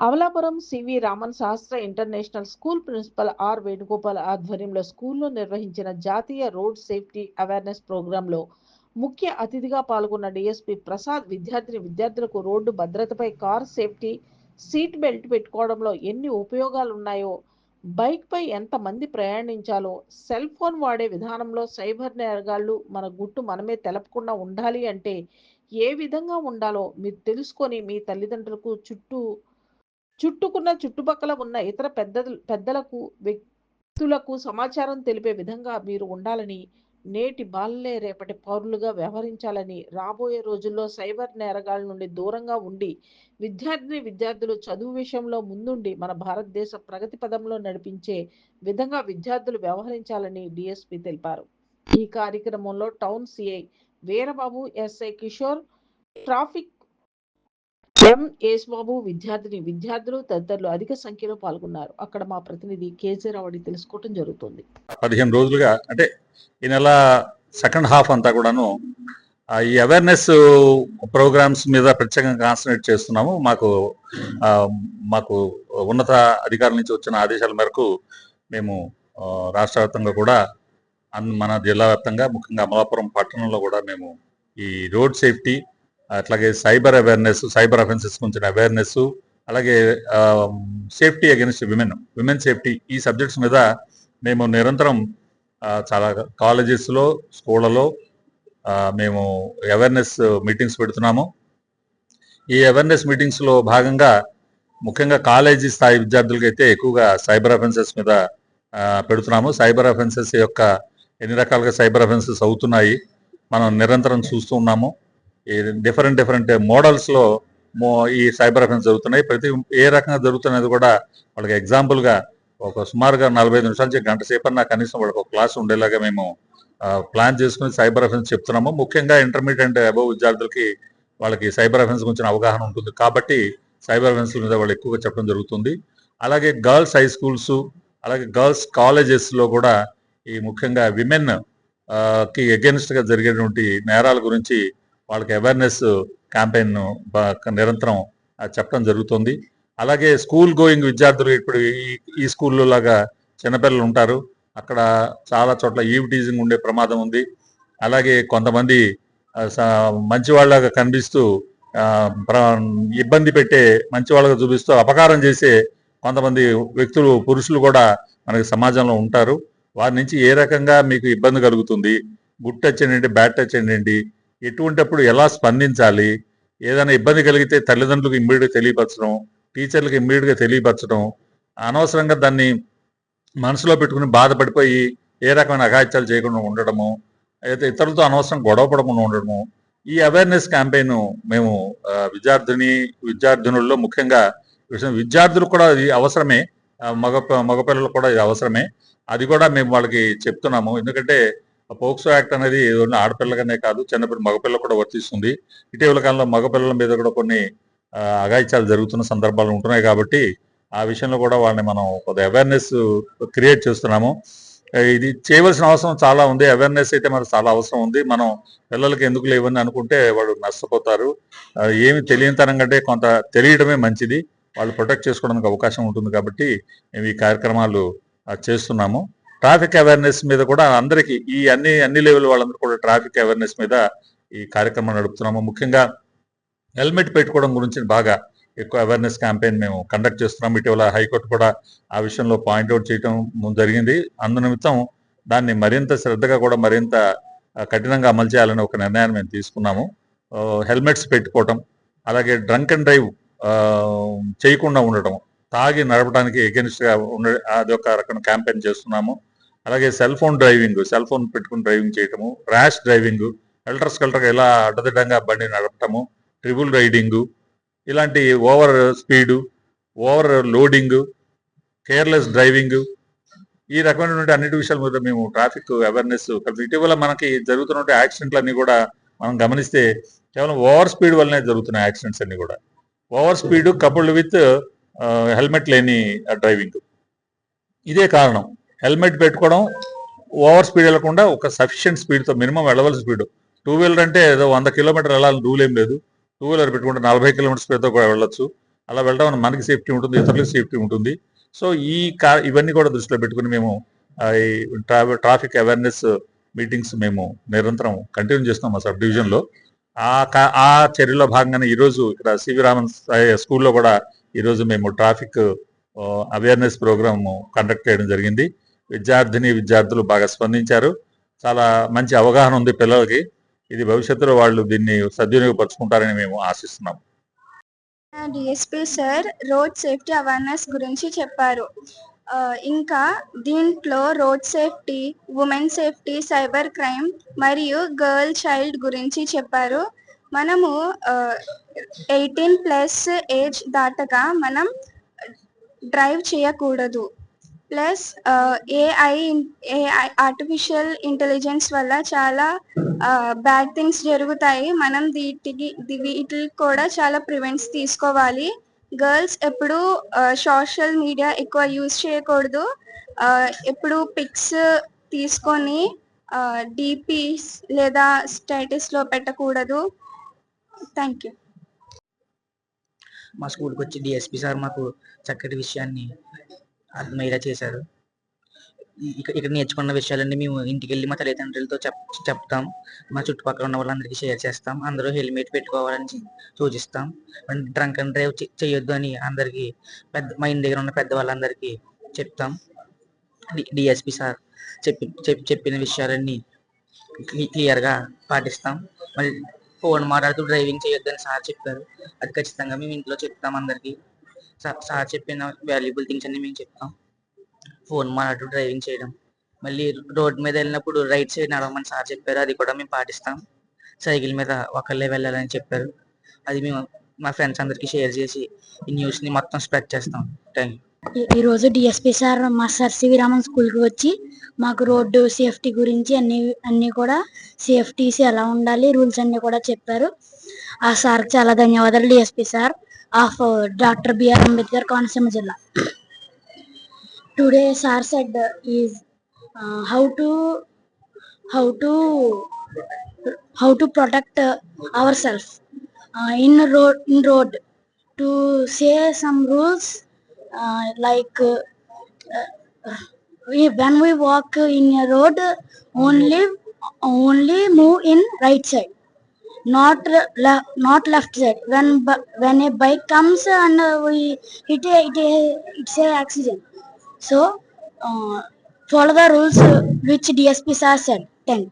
Amalapuram CV Raman Sastra international school principal R Venugopal ఆధ్వర్యంలో స్కూల్లో నిర్వహించిన జాతీయ రోడ్ సేఫ్టీ అవేర్నెస్ ప్రోగ్రాంలో ముఖ్య అతిథిగా పాల్గొన్న డిఎస్పి ప్రసాద్ విద్యార్థిని విద్యార్థులకు రోడ్డు భద్రతపై కార్ సేఫ్టీ సీట్ బెల్ట్ పెట్టుకోవడంలో ఎన్ని ఉపయోగాలు ఉన్నాయో బైక్పై ఎంతమంది ఎంత మంది ప్రయాణించాలో సెల్ ఫోన్ వాడే విధానంలో సైబర్ నేరగాళ్ళు మన గుట్టు మనమే తెలపకుండా ఉండాలి అంటే ఏ విధంగా ఉండాలో మీరు తెలుసుకొని మీ తల్లిదండ్రులకు చుట్టూ చుట్టుకున్న చుట్టుపక్కల ఉన్న ఇతర పెద్ద పెద్దలకు వ్యక్తులకు సమాచారం తెలిపే విధంగా మీరు ఉండాలని నేటి బాలలే రేపటి పౌరులుగా వ్యవహరించాలని రాబోయే రోజుల్లో సైబర్ నేరగాల నుండి దూరంగా ఉండి విద్యార్థిని విద్యార్థులు చదువు విషయంలో ముందుండి మన భారతదేశ ప్రగతి పదంలో నడిపించే విధంగా విద్యార్థులు వ్యవహరించాలని డిఎస్పి తెలిపారు. ఈ కార్యక్రమంలో town CI Veerababu SI Kishore traffic M Yesubabu విద్యార్థిని విద్యార్థులు తదితరులు అధిక సంఖ్యలో పాల్గొన్నారు. అక్కడ మా ప్రతినిధి కేజీ రావడి తెలుసుకోవడం జరుగుతుంది. పదిహేను రోజులుగా అంటే ఈ నెల సెకండ్ హాఫ్ అంతా కూడాను ఈ అవేర్నెస్ ప్రోగ్రామ్స్ మీద ప్రత్యేకంగా కాన్సన్ట్రేట్ చేస్తున్నాము. మాకు మాకు ఉన్నత అధికారుల నుంచి వచ్చిన ఆదేశాల మేరకు మేము రాష్ట్ర వ్యాప్తంగా కూడా అన్- మన జిల్లా వ్యాప్తంగా ముఖ్యంగా అమలాపురం పట్టణంలో కూడా మేము ఈ రోడ్ సేఫ్టీ అట్లాగే సైబర్ అవేర్నెస్ సైబర్ అఫెన్సెస్ కొంచెం అవేర్నెస్ అలాగే safety against women women safety ఈ సబ్జెక్ట్స్ మీద మేము నిరంతరం చాలా కాలేజెస్లో స్కూళ్ళలో మేము అవేర్నెస్ మీటింగ్స్ పెడుతున్నాము. ఈ అవేర్నెస్ మీటింగ్స్లో భాగంగా ముఖ్యంగా కాలేజీ స్థాయి విద్యార్థులకి అయితే ఎక్కువగా సైబర్ అఫెన్సెస్ మీద పెడుతున్నాము. సైబర్ అఫెన్సెస్ యొక్క ఎన్ని రకాలుగా సైబర్ అఫెన్సెస్ అవుతున్నాయి మనం నిరంతరం చూస్తూ ఉన్నాము. డిఫరెంట్ డిఫరెంట్ మోడల్స్లో మో ఈ సైబర్ అఫెన్స్ జరుగుతున్నాయి. ప్రతి ఏ రకంగా జరుగుతున్నది కూడా వాళ్ళకి ఎగ్జాంపుల్గా ఒక సుమారుగా నలభై ఐదు నిమిషాల నుంచి గంట సేపన్నా కనీసం వాళ్ళకి ఒక క్లాస్ ఉండేలాగా మేము ప్లాన్ చేసుకుని సైబర్ అఫెన్స్ చెప్తున్నాము. ముఖ్యంగా ఇంటర్మీడియట్ అండ్ అబవ్ విద్యార్థులకి వాళ్ళకి సైబర్ అఫెన్స్ గురించిన అవగాహన ఉంటుంది. కాబట్టి సైబర్ అఫెన్స్ మీద వాళ్ళు ఎక్కువగా చెప్పడం జరుగుతుంది. అలాగే గర్ల్స్ హై స్కూల్స్ అలాగే గర్ల్స్ కాలేజెస్లో కూడా ఈ ముఖ్యంగా విమెన్కి అగెన్స్ట్గా జరిగేటువంటి నేరాల గురించి వాళ్ళకి అవేర్నెస్ క్యాంపెయిన్ నిరంతరం చెప్పడం జరుగుతుంది. అలాగే స్కూల్ గోయింగ్ విద్యార్థులు ఇప్పుడు ఈ ఈ స్కూల్లో లాగా చిన్నపిల్లలు ఉంటారు. అక్కడ చాలా చోట్ల ఈవిటీజింగ్ ఉండే ప్రమాదం ఉంది. అలాగే కొంతమంది స- మంచి వాళ్ళగా కనిపిస్తూ ప్ర- ఇబ్బంది పెట్టే మంచి వాళ్ళగా చూపిస్తూ అపకారం చేసే కొంతమంది వ్యక్తులు పురుషులు కూడా మనకి సమాజంలో ఉంటారు. వారి నుంచి ఏ రకంగా మీకు ఇబ్బంది కలుగుతుంది? గుడ్ టచ్ ఏంటి బ్యాడ్ టచ్ ఏంటంటే ఎటువంటిప్పుడు ఎలా స్పందించాలి? ఏదైనా ఇబ్బంది కలిగితే తల్లిదండ్రులకు ఇమ్మీడియట్గా తెలియపరచడం టీచర్లకు ఇమ్మీడియట్గా తెలియపరచడం అనవసరంగా దాన్ని మనసులో పెట్టుకుని బాధపడిపోయి ఏ రకమైన అఘాయిత్యాలు చేయకుండా ఉండడము అయితే ఇతరులతో అనవసరం గొడవ పడకుండా ఉండడము ఈ అవేర్నెస్ క్యాంపెయిన్ మేము విద్యార్థిని విద్యార్థినుల్లో ముఖ్యంగా విషయం- విద్యార్థులకు కూడా ఇది అవసరమే మగ మగపిల్లలకు కూడా ఇది అవసరమే. అది కూడా మేము వాళ్ళకి చెప్తున్నాము. ఎందుకంటే పోక్సో యాక్ట్ అనేది ఉన్న ఆడపిల్లగానే కాదు చిన్నపిల్ల మగపిల్ల కూడా వర్తిస్తుంది. ఇటీవల కాలంలో మగపిల్లల మీద కూడా కొన్ని అగాయిత్యాలు జరుగుతున్న సందర్భాలు ఉంటున్నాయి కాబట్టి ఆ విషయంలో కూడా వాళ్ళని మనం కొద్దిగా అవేర్నెస్ క్రియేట్ చేస్తున్నాము. ఇది చేయవలసిన అవసరం చాలా ఉంది. అవేర్నెస్ అయితే మనకు చాలా అవసరం ఉంది. మనం పిల్లలకి ఎందుకు లేవని అనుకుంటే వాళ్ళు నష్టపోతారు. ఏమి తెలియనితనం కంటే కొంత తెలియడమే మంచిది. వాళ్ళు ప్రొటెక్ట్ చేసుకోవడానికి అవకాశం ఉంటుంది కాబట్టి మేము ఈ కార్యక్రమాలు చేస్తున్నాము. ట్రాఫిక్ అవేర్నెస్ మీద కూడా అందరికీ ఈ అన్ని అన్ని లెవెల్ వాళ్ళందరూ కూడా ట్రాఫిక్ అవేర్నెస్ మీద ఈ కార్యక్రమం నడుపుతున్నాము. ముఖ్యంగా హెల్మెట్ పెట్టుకోవడం గురించి బాగా ఎక్కువ అవేర్నెస్ క్యాంపెయిన్ మేము కండక్ట్ చేస్తున్నాం. ఇటీవల హైకోర్టు కూడా ఆ విషయంలో పాయింట్అవుట్ చేయడం జరిగింది. అందునిమిత్తం దాన్ని మరింత శ్రద్ధగా కూడా మరింత కఠినంగా అమలు చేయాలని ఒక నిర్ణయాన్ని మేము తీసుకున్నాము. హెల్మెట్స్ పెట్టుకోవటం అలాగే డ్రంక్ అండ్ డ్రైవ్ చేయకుండా ఉండటం తాగి నడపడానికి ఎగెన్స్ట్గా ఉండ అది ఒక రకమైన క్యాంపెయిన్ చేస్తున్నాము. అలాగే cell phone driving cell phone పెట్టుకుని డ్రైవింగ్ చేయటము ర్యాష్ డ్రైవింగ్ ఎల్టర్స్ కల్టర్గా ఎలా అడ్డదిడ్డంగా బండి నడపటము ట్రిబుల్ రైడింగు ఇలాంటి over speed over loading careless driving ఈ రకమైనటువంటి అన్నిటి విషయాల మీద మేము ట్రాఫిక్ అవేర్నెస్ ఇటీవల మనకి జరుగుతున్న యాక్సిడెంట్లన్నీ కూడా మనం గమనిస్తే కేవలం ఓవర్ స్పీడ్ వల్లనే జరుగుతున్నాయి యాక్సిడెంట్స్ అన్ని కూడా. Over speed coupled with helmet లేని డ్రైవింగ్. ఇదే కారణం. హెల్మెట్ పెట్టుకోవడం ఓవర్ స్పీడ్ వెళ్ళకుండా ఒక సఫిషియెంట్ స్పీడ్తో మినిమం వెళ్ళవలసిన స్పీడ్. టూ వీలర్ అంటే ఏదో వంద కిలోమీటర్ వెళ్ళాలని రూల్ ఏం లేదు. టూ వీలర్ పెట్టుకుంటే నలభై కిలోమీటర్ స్పీడ్తో కూడా వెళ్ళొచ్చు. అలా వెళ్ళడం మనకి సేఫ్టీ ఉంటుంది ఇతరులకు సేఫ్టీ ఉంటుంది. సో ఈ కా ఇవన్నీ కూడా దృష్టిలో పెట్టుకుని మేము ట్రాఫిక్ అవేర్నెస్ మీటింగ్స్ మేము నిరంతరం కంటిన్యూ చేస్తున్నాం మా సబ్ డివిజన్లో. ఆ కా- ఆ చర్యలో భాగంగానే ఈరోజు ఇక్కడ సివి రామన్ స్కూల్లో కూడా ఈరోజు మేము ట్రాఫిక్ అవేర్నెస్ ప్రోగ్రామ్ కండక్ట్ చేయడం జరిగింది. విద్యార్థిని విద్యార్థులు బాగా స్పందించారు. చాలా మంచి అవగాహన ఉంది పిల్లలకి. ఇది భవిష్యత్తులో వాళ్ళు దీన్ని సద్వినియోగపరుచుకుంటారని మేము ఆశిస్తున్నాం. DSP sir road safety awareness గురించి చెప్పారు. ఇంకా దీంట్లో road safety women safety cyber crime మరియు గర్ల్ చైల్డ్ గురించి చెప్పారు. మనము ఎయిటీన్ ప్లస్ ఏజ్ దాటగా మనం డ్రైవ్ చేయకూడదు. Plus AI AI artificial intelligence వల్ల చాలా బ్యాడ్ థింగ్స్ జరుగుతాయి. మనం వీటికి వీటికి కూడా చాలా ప్రివెంట్స్ తీసుకోవాలి. గర్ల్స్ ఎప్పుడు సోషల్ మీడియా ఎక్కువ యూజ్ చేయకూడదు. ఎప్పుడు పిక్స్ తీసుకొని డిపిస్ లేదా స్టేటస్లో పెట్టకూడదు. థ్యాంక్ యూ మా స్కూల్కి వచ్చి డిఎస్పి సార్ మాకు చక్కటి విషయాన్ని అర్థమయ్యేలా చేశారు. ఇక్కడ ఇక్కడ నేర్చుకున్న విషయాలన్నీ మేము ఇంటికి వెళ్ళి మా తల్లిదండ్రులతో చెప్ చెప్తాం. మా చుట్టుపక్కల ఉన్న వాళ్ళందరికీ షేర్ చేస్తాం. అందరూ హెల్మెట్ పెట్టుకోవాలని సూచిస్తాం. డ్రంక్ అండ్ డ్రైవ్ చేయొద్దు అని అందరికీ పెద్ద మా ఇంటి దగ్గర ఉన్న పెద్ద వాళ్ళందరికీ చెప్తాం. డిఎస్పి సార్ చెప్పి చెప్పిన విషయాలన్నీ క్లియర్గా పాటిస్తాం. మళ్ళీ ఫోన్ మాట్లాడుతూ డ్రైవింగ్ చేయొద్దని సార్ చెప్పారు. అది ఖచ్చితంగా మేము ఇంట్లో చెప్తాం అందరికీ. సార్ చెప్పిన వాల్యుబుల్ థింగ్స్ అన్ని మేము చెప్తాం. ఫోన్ మాట్లాడుతూ డ్రైవింగ్ చేయడం. మళ్ళీ రోడ్ మీద వెళ్ళినప్పుడు రైట్ సైడ్ నడవమని సార్ చెప్పారు అది కూడా మేము పాటిస్తాం. సైకిల్ మీద ఒకళ్ళే వెళ్ళాలని చెప్పారు. అది మేము మా ఫ్రెండ్స్ అందరికి షేర్ చేసి ఈ న్యూస్ని మొత్తం స్ప్రెడ్ చేస్తాం. థ్యాంక్ ఈ- ఈ రోజు డిఎస్పి సార్ మా సార్ సివి రామన్ స్కూల్కి వచ్చి మాకు రోడ్డు సేఫ్టీ గురించి అన్ని అన్ని కూడా సేఫ్టీస్ ఎలా ఉండాలి రూల్స్ అన్ని కూడా చెప్పారు. ఆ సార్ చాలా ధన్యవాదాలు DSP sir. of uh, Dr. B.R. Ambedkar Konsa Today, sir said uh, is uh, how to how to how to protect uh, ourselves uh, in road in road to say some rules uh, like uh, uh, we, when we walk in a road only only move in right side not le- not left side. When when a bike comes and we hit a, it a, it's a accident. So uh, follow the rules which dsp sir said 10